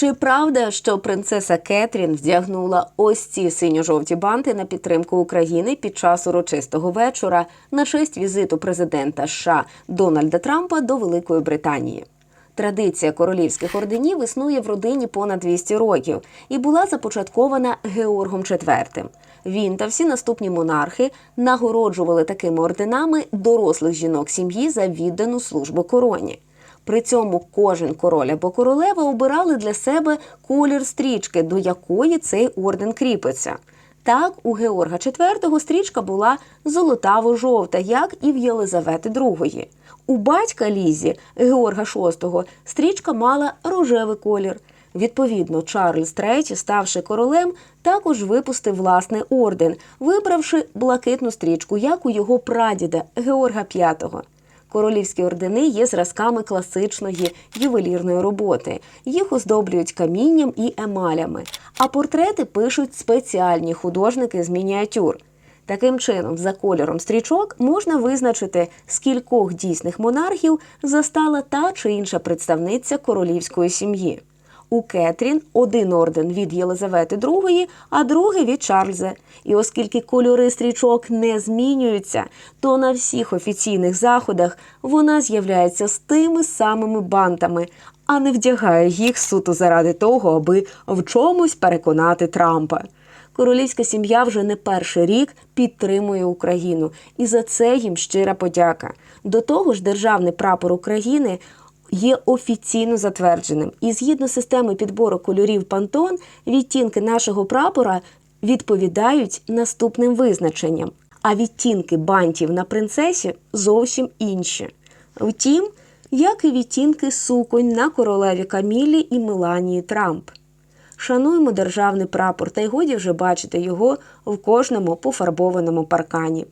Чи правда, що принцеса Кетрін вдягнула ось ці синьо-жовті банти на підтримку України під час урочистого вечора на честь візиту президента США Дональда Трампа до Великої Британії? Традиція королівських орденів існує в родині понад 200 років і була започаткована Георгом IV. Він та всі наступні монархи нагороджували такими орденами дорослих жінок сім'ї за віддану службу короні. При цьому кожен король або королева обирали для себе колір стрічки, до якої цей орден кріпиться. Так, у Георга IV стрічка була золотаво-жовта, як і в Єлизавети II. У батька Лізі Георга VI стрічка мала рожевий колір. Відповідно, Чарльз III, ставши королем, також випустив власний орден, вибравши блакитну стрічку, як у його прадіда Георга V. Королівські ордени є зразками класичної ювелірної роботи. Їх оздоблюють камінням і емалями, а портрети пишуть спеціальні художники з мініатюр. Таким чином, за кольором стрічок можна визначити, скількох дійсних монархів застала та чи інша представниця королівської сім'ї. У Кетрін один орден від Єлизавети II, а другий від Чарльза. І оскільки кольори стрічок не змінюються, то на всіх офіційних заходах вона з'являється з тими самими бантами, а не вдягає їх суто заради того, аби в чомусь переконати Трампа. Королівська сім'я вже не перший рік підтримує Україну, і за це їм щира подяка. До того ж, державний прапор України є офіційно затвердженим. І згідно системи підбору кольорів Пантон, відтінки нашого прапора відповідають наступним визначенням, а відтінки бантів на принцесі зовсім інші. Втім, як і відтінки суконь на королеві Камілі і Меланії Трамп. Шануємо державний прапор, та й годі вже бачити його в кожному пофарбованому паркані.